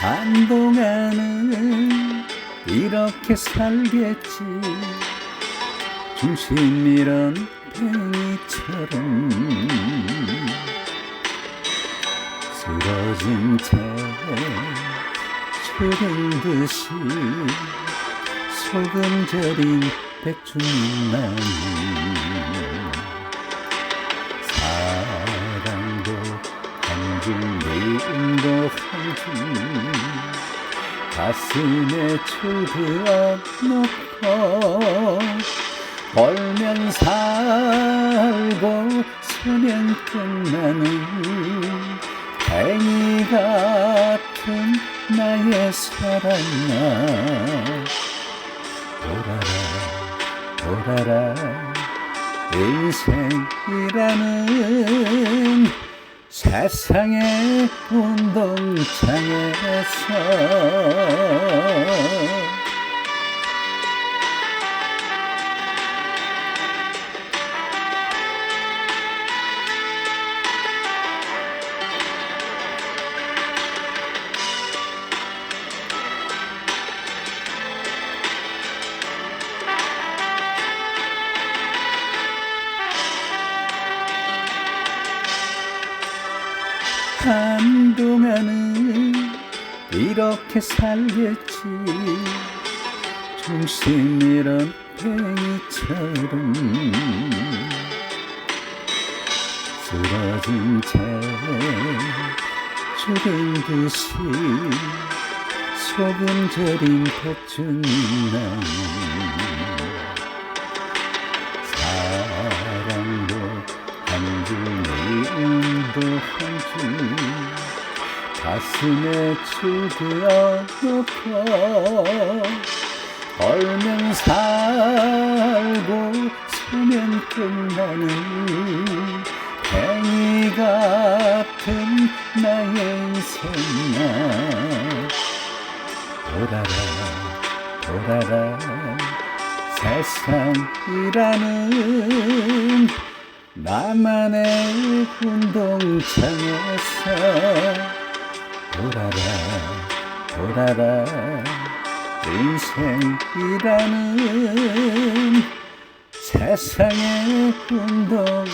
한동안은 이렇게 살겠지. 중심 잃은 팽이처럼 쓰러진 채 죽은 듯이 소금 절인 백중나무 사랑 도 한줌 미움도 한줌 가슴에 줄그어 놓고 벌면 살고 서면 끝나는 팽이 같은 나의 사랑아. 돌아라 돌아라. 인생이라는 세상의 운동장에서 한동안은 이렇게 살겠지. 중심 잃은 팽이처럼 쓰러진 채 죽은 듯이 소금 절인 뱃중나 가슴에 줄그어 놓고 얼면 살고 서면 끝나는 팽이 같은 나의 인생아 돌아라 돌아라 세상이라는 나만의 운동장에서 돌아라 돌아라. 인생이라는 세상의 운동장에서